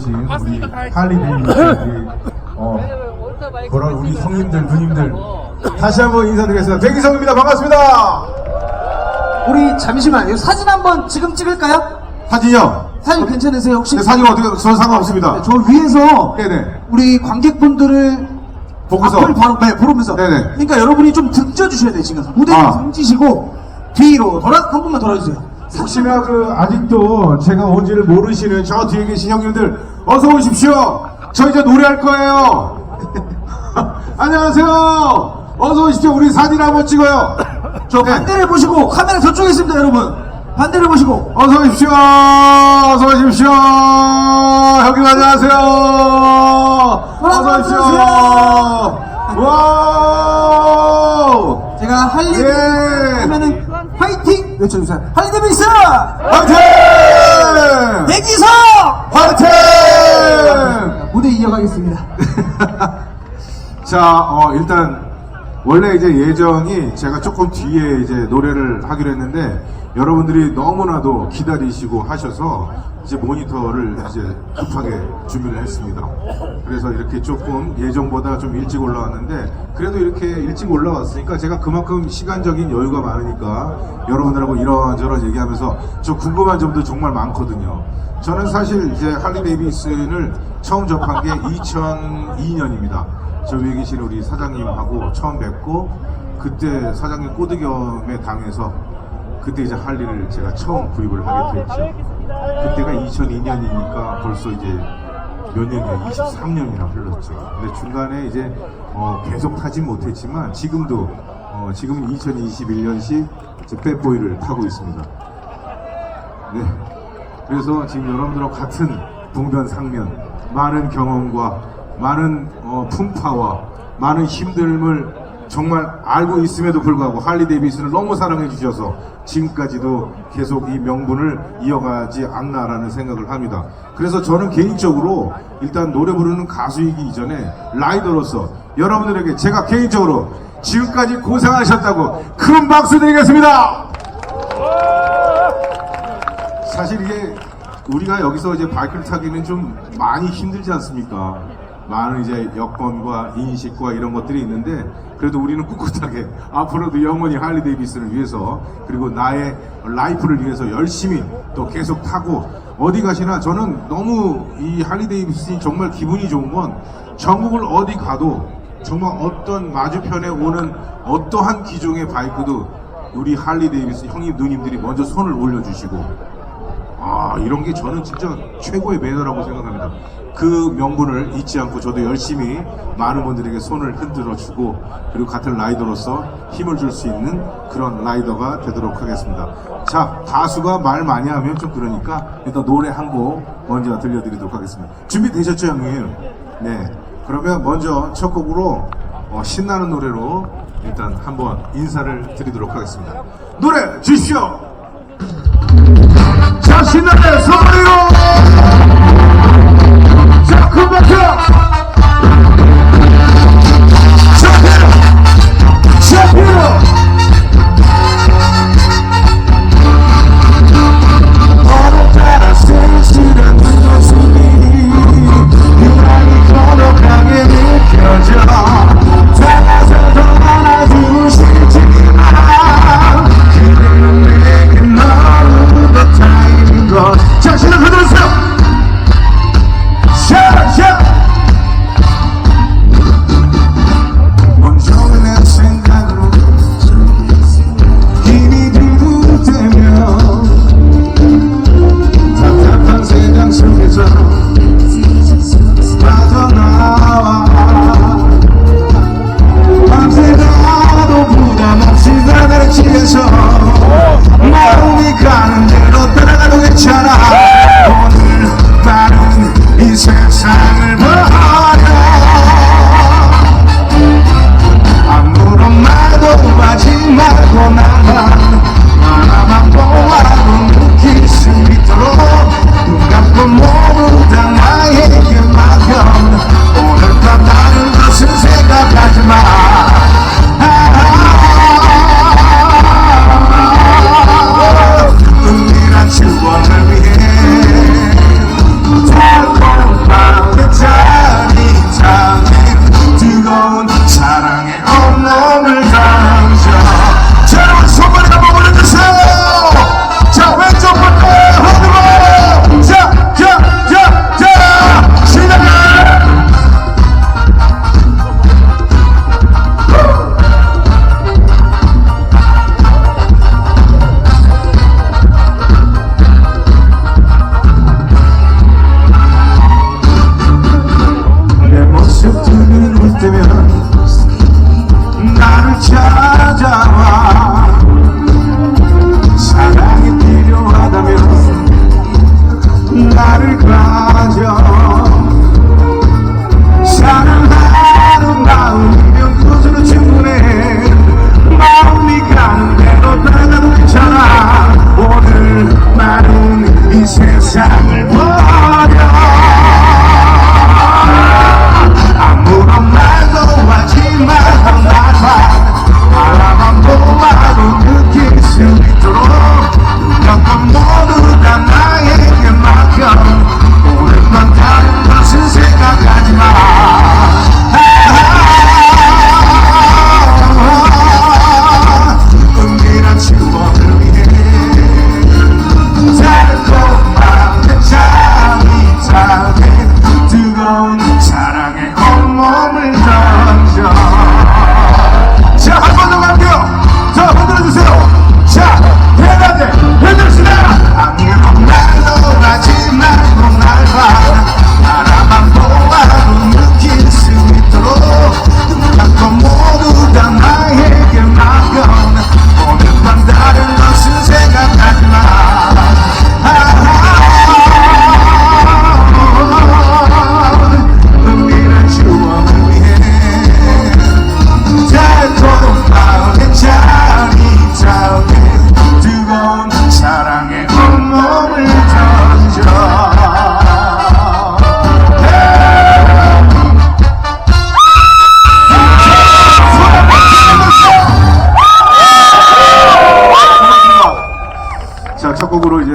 오신 우리 할리데이비스 어, 그런 우리 형님들, 누님들 다시 한번 인사드리겠습니다. 백이성입니다. 반갑습니다. 우리 잠시만요. 사진 한번 지금 찍을까요? 사진이요. 사진 괜찮으세요? 혹시? 네, 사진 어떻게, 전 상관없습니다. 저 위에서 네네. 우리 관객분들을 보고서. 앞을 바로 네, 보면서. 네네. 그러니까 여러분이 좀 등져 주셔야 돼요 지금. 무대 아. 등지시고 뒤로 돌아 한 번만 돌아주세요. 혹시나 그 아직도 제가 온지를 모르시는 저 뒤에 계신 형님들 어서 오십시오. 저 이제 노래할 거예요. 안녕하세요. 어서 오십시오. 우리 사진 한번 찍어요. 저 네. 반대를 보시고 카메라 저쪽에 있습니다 여러분. 반대를 보시고. 어서 오십시오. 어서 오십시오. 형님 안녕하세요. 어서 오십시오. 와우. 제가 할리 예. 하면은 화이팅 외쳐주세요. 할리 데비스 화이팅! 대기석 화이팅! 무대 이어가겠습니다. 자, 어, 일단, 원래 이제 예정이 제가 조금 뒤에 이제 노래를 하기로 했는데, 여러분들이 너무나도 기다리시고 하셔서, 이제 모니터를 이제 급하게 준비를 했습니다. 그래서 이렇게 조금 예정보다 좀 일찍 올라왔는데, 그래도 이렇게 일찍 올라왔으니까 제가 그만큼 시간적인 여유가 많으니까, 여러분들하고 이런저런 얘기하면서 저 궁금한 점도 정말 많거든요. 저는 사실 이제 할리 데이비슨을 처음 접한 게 2002년입니다. 저 위에 계신 우리 사장님하고 처음 뵙고 그때 사장님 꼬드겸에 당해서 그때 이제 할리를 제가 처음 구입을 하게 됐죠. 그때가 2002년이니까 벌써 이제 몇 년이야? 23년이나 흘렀죠. 근데 중간에 이제 어, 계속 타진 못했지만 지금도 어, 지금은 2021년식 백보이를 타고 있습니다. 네. 그래서 지금 여러분들하고 같은 동변상면, 많은 경험과 많은 어, 풍파와 많은 힘듦을 정말 알고 있음에도 불구하고 할리 데이비슨을 너무 사랑해 주셔서 지금까지도 계속 이 명분을 이어가지 않나라는 생각을 합니다. 그래서 저는 개인적으로 일단 노래 부르는 가수이기 이전에 라이더로서 여러분들에게 제가 개인적으로 지금까지 고생하셨다고 큰 박수 드리겠습니다. 사실 이게 우리가 여기서 이제 바이크를 타기는 좀 많이 힘들지 않습니까? 많은 이제 여건과 인식과 이런 것들이 있는데 그래도 우리는 꿋꿋하게 앞으로도 영원히 할리 데이비슨을 위해서 그리고 나의 라이프를 위해서 열심히 또 계속 타고 어디 가시나 저는 너무 이 할리 데이비슨이 정말 기분이 좋은 건 전국을 어디 가도 정말 어떤 마주편에 오는 어떠한 기종의 바이크도 우리 할리 데이비슨 형님 누님들이 먼저 손을 올려주시고 아, 이런 게 저는 진짜 최고의 매너라고 생각합니다. 그 명분을 잊지 않고 저도 열심히 많은 분들에게 손을 흔들어 주고 그리고 같은 라이더로서 힘을 줄 수 있는 그런 라이더가 되도록 하겠습니다. 자, 가수가 말 많이 하면 좀 그러니까 일단 노래 한 곡 먼저 들려드리도록 하겠습니다. 준비되셨죠, 형님? 네. 그러면 먼저 첫 곡으로 어, 신나는 노래로 일단 한번 인사를 드리도록 하겠습니다. 노래 주십시오! 자, 신나게 소